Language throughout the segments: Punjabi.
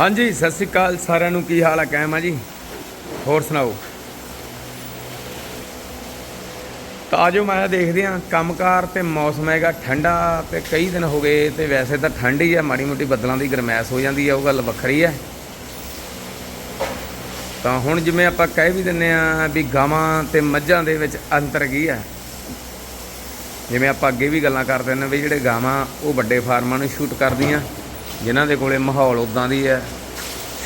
ਹਾਂਜੀ, ਸਤਿ ਸ੍ਰੀ ਅਕਾਲ ਸਾਰਿਆਂ ਨੂੰ। ਕੀ ਹਾਲ ਹੈ ਕਾਇਮ ਆ ਜੀ? ਹੋਰ ਸੁਣਾਓ? ਤਾਂ ਆਜੋ ਮੈਂ ਦੇਖਦੇ ਆ ਕੰਮਕਾਰ ਤੇ ਮੌਸਮ ਹੈਗਾ ਠੰਡਾ ਤੇ ਕਈ ਦਿਨ ਹੋ ਗਏ ਤੇ ਵੈਸੇ ਤਾਂ ਠੰਡ ਹੀ ਆ। ਮਾੜੀ ਮੋਟੀ ਬੱਦਲਾਂ ਦੀ ਗਰਮੈਸ਼ ਹੋ ਜਾਂਦੀ ਆ, ਉਹ ਗੱਲ ਵੱਖਰੀ ਹੈ ਤਾਂ ਹੁਣ ਜਿਵੇਂ ਆਪਾਂ ਕਹਿ ਵੀ ਦਿੰਨੇ ਆ ਵੀ ਗਾਵਾਂ ਤੇ ਮੱਝਾਂ ਦੇ ਵਿੱਚ ਅੰਤਰ ਕੀ ਹੈ ਜਿਵੇਂ ਆਪਾਂ ਅੱਗੇ ਵੀ ਗੱਲਾਂ ਕਰਦੇ ਨੇ ਵੀ ਜਿਹੜੇ ਗਾਵਾਂ ਉਹ ਵੱਡੇ ਫਾਰਮਾਂ ਨੂੰ ਸ਼ੂਟ ਕਰਦੀਆਂ। ਜਿਨ੍ਹਾਂ ਦੇ ਕੋਲੇ ਮਾਹੌਲ ਉਦਾਂ ਦੀ ਹੈ,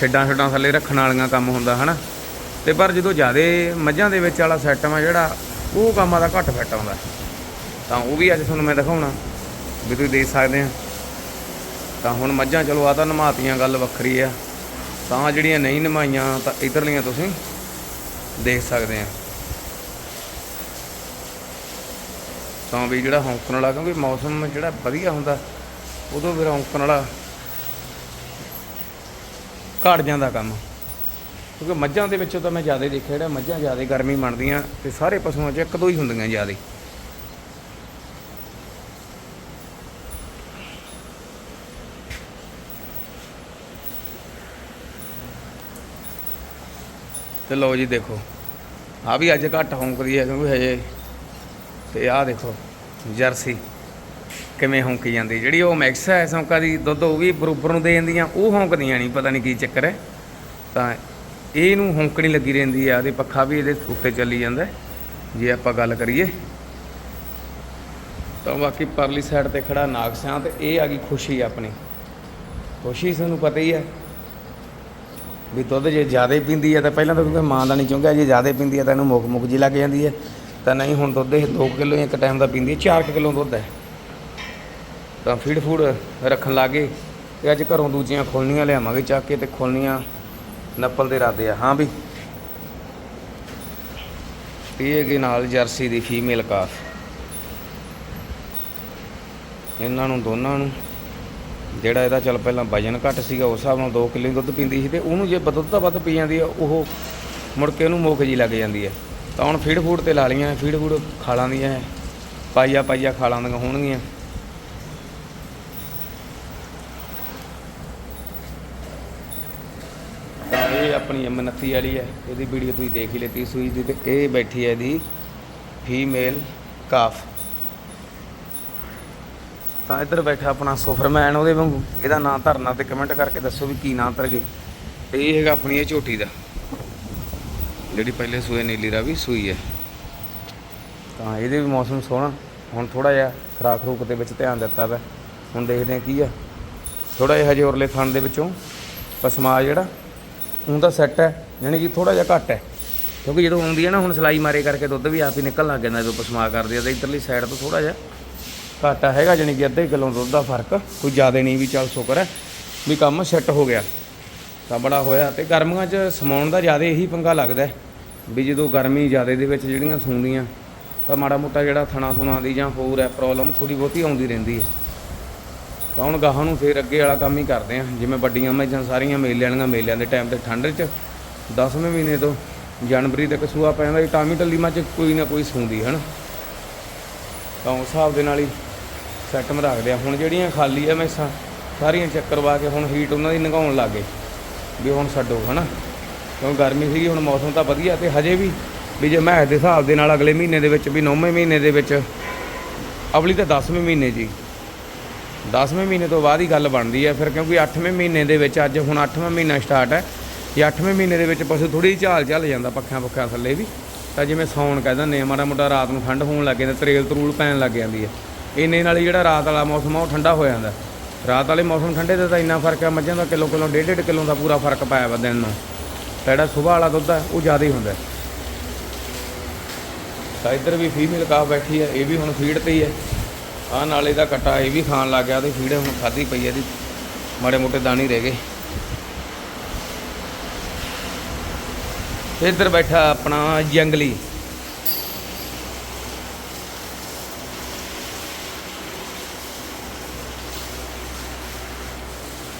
ਛੱਡਾਂ ਛੱਡਾਂ ਥੱਲੇ ਰੱਖਣ ਵਾਲੀਆਂ ਕੰਮ ਹੁੰਦਾ, ਹਨਾ? ਤੇ ਪਰ ਜਦੋਂ ਜ਼ਿਆਦੇ ਮੱਝਾਂ ਦੇ ਵਿੱਚ ਵਾਲਾ ਸਿਸਟਮ ਆ ਜਿਹੜਾ, ਉਹ ਕੰਮਾਂ ਦਾ ਘੱਟ ਫਿੱਟ ਆਉਂਦਾ। ਤਾਂ ਉਹ ਵੀ ਅੱਜ ਤੁਹਾਨੂੰ ਮੈਂ ਦਿਖਾਉਣਾ, ਵੀ ਤੁਸੀਂ ਦੇਖ ਸਕਦੇ ਆ। ਤਾਂ ਹੁਣ ਮੱਝਾਂ ਚਲੋ ਆ ਤਾਂ ਨਮਾਤੀਆਂ ਗੱਲ ਵੱਖਰੀ ਆ। ਤਾਂ ਜਿਹੜੀਆਂ ਨਹੀਂ ਨਮਾਈਆਂ, ਤਾਂ ਇਧਰਲੀਆਂ ਤੁਸੀਂ ਦੇਖ ਸਕਦੇ ਆ। ਤਾਂ ਵੀ ਜਿਹੜਾ ਹੌਂਕਣ ਵਾਲਾ, ਕਿਉਂਕਿ ਮੌਸਮ ਜਿਹੜਾ ਵਧੀਆ ਹੁੰਦਾ, ਉਦੋਂ ਫਿਰ ਹੌਂਕਣ ਵਾਲਾ ਘਟ ਜਾਂਦਾ ਕੰਮ। ਕਿਉਂਕਿ ਮੱਝਾਂ ਦੇ ਵਿੱਚੋਂ ਤਾਂ ਮੈਂ ਜ਼ਿਆਦਾ ਦੇਖਿਆ ਜਿਹੜਾ ਮੱਝਾਂ ਜ਼ਿਆਦਾ ਗਰਮੀ ਮੰਨਦੀਆਂ ਤੇ ਸਾਰੇ ਪਸ਼ੂਆਂ 'ਚ ਇੱਕ ਦੋ ਹੀ ਹੁੰਦੀਆਂ ਜ਼ਿਆਦਾ। ਤੇ ਲਓ ਜੀ ਦੇਖੋ ਆ ਵੀ ਅੱਜ ਘੱਟ ਹੌਂਕਦੀ ਹੈ ਕਿਉਂਕਿ ਹਜੇ ਤੇ ਆਹ ਦੇਖੋ, ਜਰਸੀ। ਕਿਵੇਂ ਹੌਂਕੀ ਜਾਂਦੀ? ਜਿਹੜੀ ਉਹ ਮੈਕਸ ਹੈ, ਸੌਂਕਾ ਦੀ ਦੁੱਧ ਉਹ ਵੀ ਬਰੋਬਰ ਨੂੰ ਦੇ ਜਾਂਦੀਆਂ, ਉਹ ਹੌਂਕਦੀਆਂ ਨਹੀਂ, ਪਤਾ ਨਹੀਂ ਕੀ ਚੱਕਰ ਹੈ। ਤਾਂ ਇਹਨੂੰ ਹੌਂਕਣੀ ਲੱਗੀ ਰਹਿੰਦੀ ਆ ਇਹਦੇ ਪੱਖਾ ਵੀ ਇਹਦੇ ਉੱਤੇ ਚੱਲੀ ਜਾਂਦਾ ਜੇ ਆਪਾਂ ਗੱਲ ਕਰੀਏ, ਤਾਂ ਬਾਕੀ ਪਰਲੀ ਸਾਈਡ ਤੇ ਖੜਾ ਨਾਗਸਿਆਂ ਤੇ ਇਹ ਆ ਗਈ ਖੁਸ਼ੀ ਆਪਣੀ। ਖੁਸ਼ੀ ਸਾਨੂੰ ਪਤਾ ਹੀ ਹੈ ਵੀ ਦੁੱਧ ਜੇ ਜ਼ਿਆਦਾ ਪੀਂਦੀ ਹੈ ਤਾਂ ਪਹਿਲਾਂ ਤਾਂ ਕਿਉਂਕਿ ਮਾਂ ਦਾ ਨਹੀਂ ਚੁੰਗਿਆ, ਜੇ ਜ਼ਿਆਦਾ ਪੀਂਦੀ ਹੈ ਤਾਂ ਇਹਨੂੰ ਮੁੱਕ ਮੁੱਕ ਜੀ ਲੱਗ ਜਾਂਦੀ ਹੈ। ਤਾਂ ਨਹੀਂ, ਹੁਣ ਦੁੱਧ ਇਹ 2 ਕਿਲੋ ਇੱਕ ਟਾਈਮ ਦਾ ਪੀਂਦੀ ਹੈ 4 ਕਿਲੋ ਦੁੱਧ ਹੈ। ਤਾਂ ਫੀਡ ਫੂਡ ਰੱਖਣ ਲੱਗੇ ਤੇ ਅੱਜ ਘਰੋਂ ਦੂਜੀਆਂ ਖੋਲਣੀਆਂ ਲਿਆਵਾਂਗੇ ਚੱਕ ਕੇ ਤੇ ਖੋਲਣੀਆਂ ਨੱਪਲ ਦੇ ਇਰਾਦੇ ਆ। ਹਾਂ ਵੀ। ਇਹ ਹੈਗੇ ਨਾਲ ਜਰਸੀ ਦੀ ਫੀਮੇਲ ਕਾਫ। ਇਹਨਾਂ ਨੂੰ ਦੋਨਾਂ ਨੂੰ। ਜਿਹੜਾ ਇਹਦਾ ਚੱਲ ਪਹਿਲਾਂ ਵਜਨ ਘੱਟ ਸੀਗਾ, ਉਸ ਹਿਸਾਬ ਨਾਲ 2 ਕਿਲੋ ਦੁੱਧ ਪੀਂਦੀ ਸੀ ਤੇ ਉਹਨੂੰ ਜੇ ਦੁੱਧ ਤਾਂ ਵੱਧ ਪੀ ਜਾਂਦੀ ਆ, ਉਹ ਮੁੜ ਕੇ ਉਹਨੂੰ ਮੁੱਕ ਜੀ ਲੱਗ ਜਾਂਦੀ ਹੈ ਤਾਂ ਹੁਣ ਫੀਡ ਫੂਡ ਤੇ ਲਾ ਲਈਆਂ, ਫੀਡ ਫੂਡ ਖਾ ਲਾਂਦੀਆਂ ਪਾਈਆ ਪਾਈਆ ਖਾ ਲਾਂਦੀਆਂ ਹੋਣਗੀਆਂ ਤਾਂ ਇਹ ਆਪਣੀ ਅਮਨਤੀ ਵਾਲੀ ਹੈ, ਇਹਦੀ ਵੀਡੀਓ ਤੁਸੀਂ ਦੇਖ ਹੀ ਲੈਤੀ ਸੂਈ ਦੀ ਤੇ ਇਹ ਬੈਠੀ ਹੈ ਇਹਦੀ ਫੀਮੇਲ ਕਾਫ ਤਾਂ ਇੱਧਰ ਬੈਠਾ ਆਪਣਾ ਸੁਫਰਮੈਨ ਉਹਦੇ ਵਾਂਗੂ, ਇਹਦਾ ਨਾਂ ਧਰਨਾ ਤੇ ਕਮੈਂਟ ਕਰਕੇ ਦੱਸੋ ਵੀ ਕੀ ਨਾਂ ਧਰ ਤੇ ਇਹ ਹੈਗਾ ਆਪਣੀ ਇਹ ਝੋਟੀ ਦਾ, ਜਿਹੜੀ ਪਹਿਲੇ ਸੂਏ ਨੀਲੀ ਰਾਵੀ ਸੂਈ ਹੈ। ਤਾਂ ਇਹਦੇ ਵੀ ਮੌਸਮ ਸੋਹਣਾ, ਹੁਣ ਥੋੜਾ ਜਿਹਾ ਖਰਾਕ ਖਰੂਕ ਦੇ ਵਿੱਚ ਧਿਆਨ ਦਿੱਤਾ ਵਾ। ਹੁਣ ਦੇਖਦੇ ਹਾਂ ਕੀ ਆ। ਥੋੜਾ ਜਿਹਾ ਹਜੇ ਉਰਲੇ ਥਣ ਦੇ ਵਿੱਚੋਂ ਪਸਮਾ ਜਿਹੜਾ ਹੁਣ ਤਾਂ ਸੈੱਟ ਹੈ ਯਾਨੀ ਕਿ ਥੋੜਾ ਜਿਹਾ ਘੱਟ ਹੈ। ਕਿਉਂਕਿ ਜਦੋਂ ਆਉਂਦੀ ਹੈ ਨਾ, ਹੁਣ ਸਲਾਈ ਮਾਰੇ ਕਰਕੇ ਦੁੱਧ ਵੀ ਆਪ ਹੀ ਨਿਕਲ ਲੱਗ ਜਾਂਦਾ, ਜਦੋਂ ਪਸਮਾ ਕਰਦੇ ਆ, ਤਾਂ ਇਧਰਲੀ ਸਾਈਡ ਤੋਂ ਥੋੜਾ ਜਿਹਾ ਘਾਟਾ ਹੈਗਾ, ਜਾਣੀ ਕਿ ਅੱਧੇ ਕਿਲੋ ਦੁੱਧ ਦਾ ਫ਼ਰਕ। ਕੋਈ ਜ਼ਿਆਦਾ ਨਹੀਂ ਵੀ ਚੱਲ ਸ਼ੁਕਰ ਹੈ ਵੀ ਕੰਮ ਸੈੱਟ ਹੋ ਗਿਆ। ਤਾਂ ਬੜਾ ਹੋਇਆ ਤੇ ਗਰਮੀਆਂ 'ਚ ਸਮਾਉਣ ਦਾ ਜ਼ਿਆਦਾ ਇਹੀ ਪੰਗਾ ਲੱਗਦਾ ਵੀ ਜਦੋਂ ਗਰਮੀ ਜ਼ਿਆਦਾ ਦੇ ਵਿੱਚ ਜਿਹੜੀਆਂ ਸੂੰਦੀਆਂ, ਤਾਂ ਮਾੜਾ ਮੋਟਾ ਜਿਹੜਾ ਥਣਾ ਥੁਣਾ ਦੀ ਜਾਂ ਹੋਰ ਹੈ ਪ੍ਰੋਬਲਮ ਥੋੜੀ ਬਹੁਤੀ ਆਉਂਦੀ ਰਹਿੰਦੀ ਹੈ। ਤਾਂ ਹੁਣ ਗਾਹਾਂ ਨੂੰ ਫੇਰ ਅੱਗੇ ਵਾਲਾ ਕੰਮ ਹੀ ਕਰਦੇ ਆ ਜਿਵੇਂ ਵੱਡੀਆਂ ਮੱਝਾਂ ਸਾਰੀਆਂ ਮੇਲੇ ਵਾਲੀਆਂ ਮੇਲਿਆਂ ਦੇ ਟਾਈਮ ਤੇ ਠੰਡ 'ਚ 10ਵੇਂ ਮਹੀਨੇ ਤੋਂ ਜਨਵਰੀ ਤੱਕ ਸੂਆ ਪੈਂਦਾ ਇਹ ਟਾਮੀ ਟੱਲੀ ਮੱਝ ਕੋਈ ਨਾ ਕੋਈ ਸੂੰਦੀ, ਹਨ? ਤਾਂ ਉਸ ਹਿਸਾਬ ਦੇ ਨਾਲ ਹੀ ਸੈਟਮ ਰੱਖਦੇ ਆ ਹੁਣ ਜਿਹੜੀਆਂ ਖਾਲੀ ਆ ਮੈਸਾਂ, ਸਾਰੀਆਂ ਚੱਕਰ ਕਰਵਾ ਕੇ ਹੁਣ ਹੀਟ ਉਹਨਾਂ ਦੀ ਨਗਾਉਣ ਲੱਗੇ ਵੀ ਹੁਣ ਛੱਡੋ, ਹਨਾ? ਕਿਉਂ ਗਰਮੀ ਸੀਗੀ, ਹੁਣ ਮੌਸਮ ਤਾਂ ਵਧੀਆ ਤੇ ਹਜੇ ਵੀ ਵੀ ਜੇ ਮੈਂ ਦੇ ਹਿਸਾਬ ਦੇ ਨਾਲ ਅਗਲੇ ਮਹੀਨੇ ਦੇ ਵਿੱਚ, ਵੀ 9ਵੇਂ ਮਹੀਨੇ ਦੇ ਵਿੱਚ, ਅਵਲੀ ਤਾਂ 10ਵੇਂ ਮਹੀਨੇ ਜੀ। 10ਵੇਂ ਮਹੀਨੇ ਤੋਂ ਬਾਅਦ ਹੀ ਗੱਲ ਬਣਦੀ ਹੈ ਫਿਰ ਕਿਉਂਕਿ 8ਵੇਂ ਮਹੀਨੇ ਦੇ ਵਿੱਚ ਅੱਜ ਹੁਣ 8ਵਾਂ ਮਹੀਨਾ ਸਟਾਰਟ ਹੈ ਇਹ 8ਵੇਂ ਮਹੀਨੇ ਦੇ ਵਿੱਚ ਪਸ਼ੂ ਥੋੜੀ ਝਾਲ ਚੱਲ ਜਾਂਦਾ ਪੱਖਾਂ ਪੱਖਿਆਂ ਥੱਲੇ ਵੀ, ਤਾਂ ਜਿਵੇਂ ਸੌਣ ਕਹਿ ਦਿੰਦੇ ਆ, ਮਾੜਾ ਮੋਟਾ ਰਾਤ ਨੂੰ ਠੰਡ ਹੋਣ ਲੱਗ ਜਾਂਦਾ, ਤਰੇਲ ਤਰੂਲ ਪੈਣ ਲੱਗ ਜਾਂਦੀ ਹੈ। ਇੰਨੇ ਨਾਲ ਹੀ ਜਿਹੜਾ ਰਾਤ ਵਾਲਾ ਮੌਸਮ ਆ, ਉਹ ਠੰਡਾ ਹੋ ਜਾਂਦਾ। ਰਾਤ ਵਾਲੇ ਮੌਸਮ ਠੰਡੇ ਦਾ ਤਾਂ ਇੰਨਾ ਫ਼ਰਕ ਹੈ ਮੱਝਾਂ ਦਾ ਕਿਲੋ ਕਿਲੋ ਡੇਢ ਡੇਢ ਕਿਲੋ ਦਾ ਪੂਰਾ ਫ਼ਰਕ ਪਾਇਆ ਵਾ ਦਿਨ ਨੂੰ। ਤਾਂ ਜਿਹੜਾ ਸਵੇਰ ਵਾਲਾ ਦੁੱਧ ਹੈ ਉਹ ਜ਼ਿਆਦਾ ਹੀ ਹੁੰਦਾ। ਤਾਂ ਇੱਧਰ ਵੀ ਫੀਮੇਲ ਕਾਫ ਬੈਠੀ ਹੈ ਇਹ ਵੀ ਹੁਣ ਫੀਡ ਤੇ ਹੀ ਹੈ ਆਹ ਨਾਲੇ ਦਾ ਕਟਾ ਇਹ ਵੀ ਖਾਣ ਲੱਗ ਗਿਆ ਤੇ ਫੀਡ ਹੁਣ ਖਾਧੀ ਪਈ ਹੈ ਇਹਦੀ। ਮਾੜੇ ਮੋਟੇ ਦਾਣੇ ਰਹਿ ਗਏ। ਤੇ ਇੱਧਰ ਬੈਠਾ ਆਪਣਾ ਜੰਗਲੀ।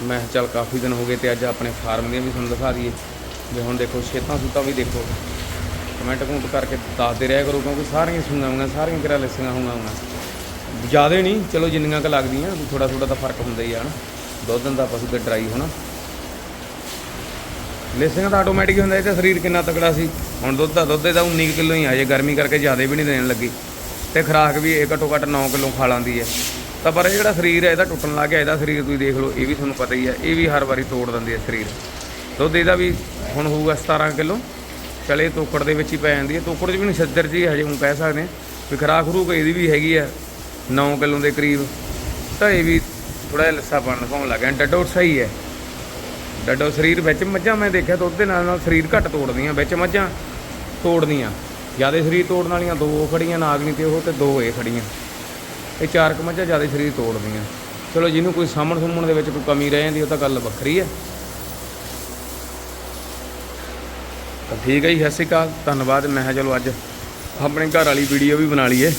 ਮੈਂ ਚੱਲ ਕਾਫੀ ਦਿਨ ਹੋ ਗਏ ਤੇ ਅੱਜ ਆਪਣੇ ਫਾਰਮ ਦੀਆਂ ਵੀ ਤੁਹਾਨੂੰ ਦਿਖਾ ਦਈਏ। ਜੇ ਹੁਣ ਦੇਖੋ ਛੇਤਾਂ ਸੂਤਾਂ ਵੀ ਦੇਖੋ। ਕਮੈਂਟ ਕਮੈਂਟ ਕਰਕੇ ਦੱਸਦੇ ਰਿਹਾ ਕਰੋ ਕਿਉਂਕਿ ਸਾਰੀਆਂ ਸੁਣੀਆਂ ਹੋਈਆਂ, ਸਾਰੀਆਂ ਕਿਰਾ ਲਿਸੀਆਂ ਹੋਈਆਂ। ਜ਼ਿਆਦਾ ਨਹੀਂ, ਚਲੋ ਜਿੰਨੀਆਂ ਕ ਲੱਗਦੀਆਂ ਥੋੜਾ ਥੋੜਾ ਤਾਂ ਫ਼ਰਕ ਹੁੰਦਾ ਹੀ ਆ ਨਾ ਦੁੱਧ ਦਾ ਪਸ਼ੂ ਤੇ ਡਰਾਈ ਹੋਣਾ। ਲੇਸਿੰਗ ਤਾਂ ਆਟੋਮੈਟਿਕ ਹੁੰਦਾ, ਇਹ ਤੇ ਸਰੀਰ ਕਿੰਨਾ ਤਕੜਾ ਸੀ। ਹੁਣ ਦੁੱਧ ਦਾ ਦੁੱਧ ਦਾ 19 ਕਿਲੋ ਹੀ ਆ, ਜੇ ਗਰਮੀ ਕਰਕੇ ਜ਼ਿਆਦਾ ਵੀ ਨਹੀਂ ਦੇਣ ਲੱਗੀ। ਤੇ ਖਰਾਕ ਵੀ ਇਹ ਘੱਟੋ ਘੱਟ 9 ਕਿਲੋ ਖਾ ਲਾਂਦੀ ਹੈ। ਤਾਂ ਪਰ ਇਹ ਜਿਹੜਾ ਸਰੀਰ ਹੈ, ਇਹਦਾ ਟੁੱਟਣ ਲੱਗ ਗਿਆ, ਇਹਦਾ ਸਰੀਰ ਤੁਸੀਂ ਦੇਖ ਲਓ, ਇਹ ਵੀ ਤੁਹਾਨੂੰ ਪਤਾ ਹੀ ਹੈ, ਇਹ ਵੀ ਹਰ ਵਾਰੀ ਤੋੜ ਦਿੰਦੀ ਹੈ ਸਰੀਰ। ਦੁੱਧ ਇਹਦਾ ਵੀ ਹੁਣ ਹੋਊਗਾ 17 ਕਿਲੋ। ਚਲੇ ਤੋਕੜ ਦੇ ਵਿੱਚ ਹੀ ਪੈ ਜਾਂਦੀ ਹੈ। ਤੋਕੜ 'ਚ ਵੀ ਨਹੀਂ ਸੱਜਰ ਜੀ, ਹਜੇ ਹੁਣ ਕਹਿ ਸਕਦੇ ਹਾਂ। ਵੀ ਖਰਾਕ ਖਰੂਕ ਇਹਦੀ ਵੀ ਹੈਗੀ ਆ। 9 ਕਿਲੋ ਦੇ ਕਰੀਬ, ਤਾਂ ਇਹ ਵੀ ਥੋੜਾ ਜਿਹਾ ਲੱਸਾ ਬਣ ਦਿਖਾਉਣ ਲੱਗ ਗਿਆ। ਡੱਡੋ ਸਹੀ ਹੈ। ਡੱਡੋ ਸਰੀਰ ਵਿੱਚ ਮੱਝਾਂ ਮੈਂ ਦੇਖਿਆ ਦੁੱਧ ਦੇ ਨਾਲ ਨਾਲ ਸਰੀਰ ਘੱਟ ਤੋੜਦੀਆਂ, ਵਿੱਚ ਮੱਝਾਂ ਤੋੜਦੀਆਂ। ਜ਼ਿਆਦਾ ਸਰੀਰ ਤੋੜਨ ਵਾਲੀਆਂ ਦੋ ਉਹ ਖੜੀਆਂ ਨਾਗਣੀ ਤੇ ਉਹ ਤੇ ਦੋ ਇਹ ਖੜੀਆਂ। ਇਹ ਚਾਰ ਕੁ ਮੱਝਾਂ ਜ਼ਿਆਦਾ ਸਰੀਰ ਤੋੜਦੀਆਂ। ਚਲੋ ਜਿਹਨੂੰ ਕੋਈ ਸਾਹਮਣ ਸੁਮਣ ਦੇ ਵਿੱਚ ਕੋਈ ਕਮੀ ਰਹਿ ਜਾਂਦੀ, ਉਹ ਤਾਂ ਗੱਲ ਵੱਖਰੀ ਹੈ। ਤਾਂ ਠੀਕ ਹੈ ਜੀ, ਸਤਿ ਸ਼੍ਰੀ ਅਕਾਲ। ਧੰਨਵਾਦ, ਮੈਂ ਕਿਹਾ ਚਲੋ ਅੱਜ ਆਪਣੇ ਘਰ ਵਾਲੀ ਵੀਡੀਓ ਵੀ ਬਣਾ ਲਈਏ।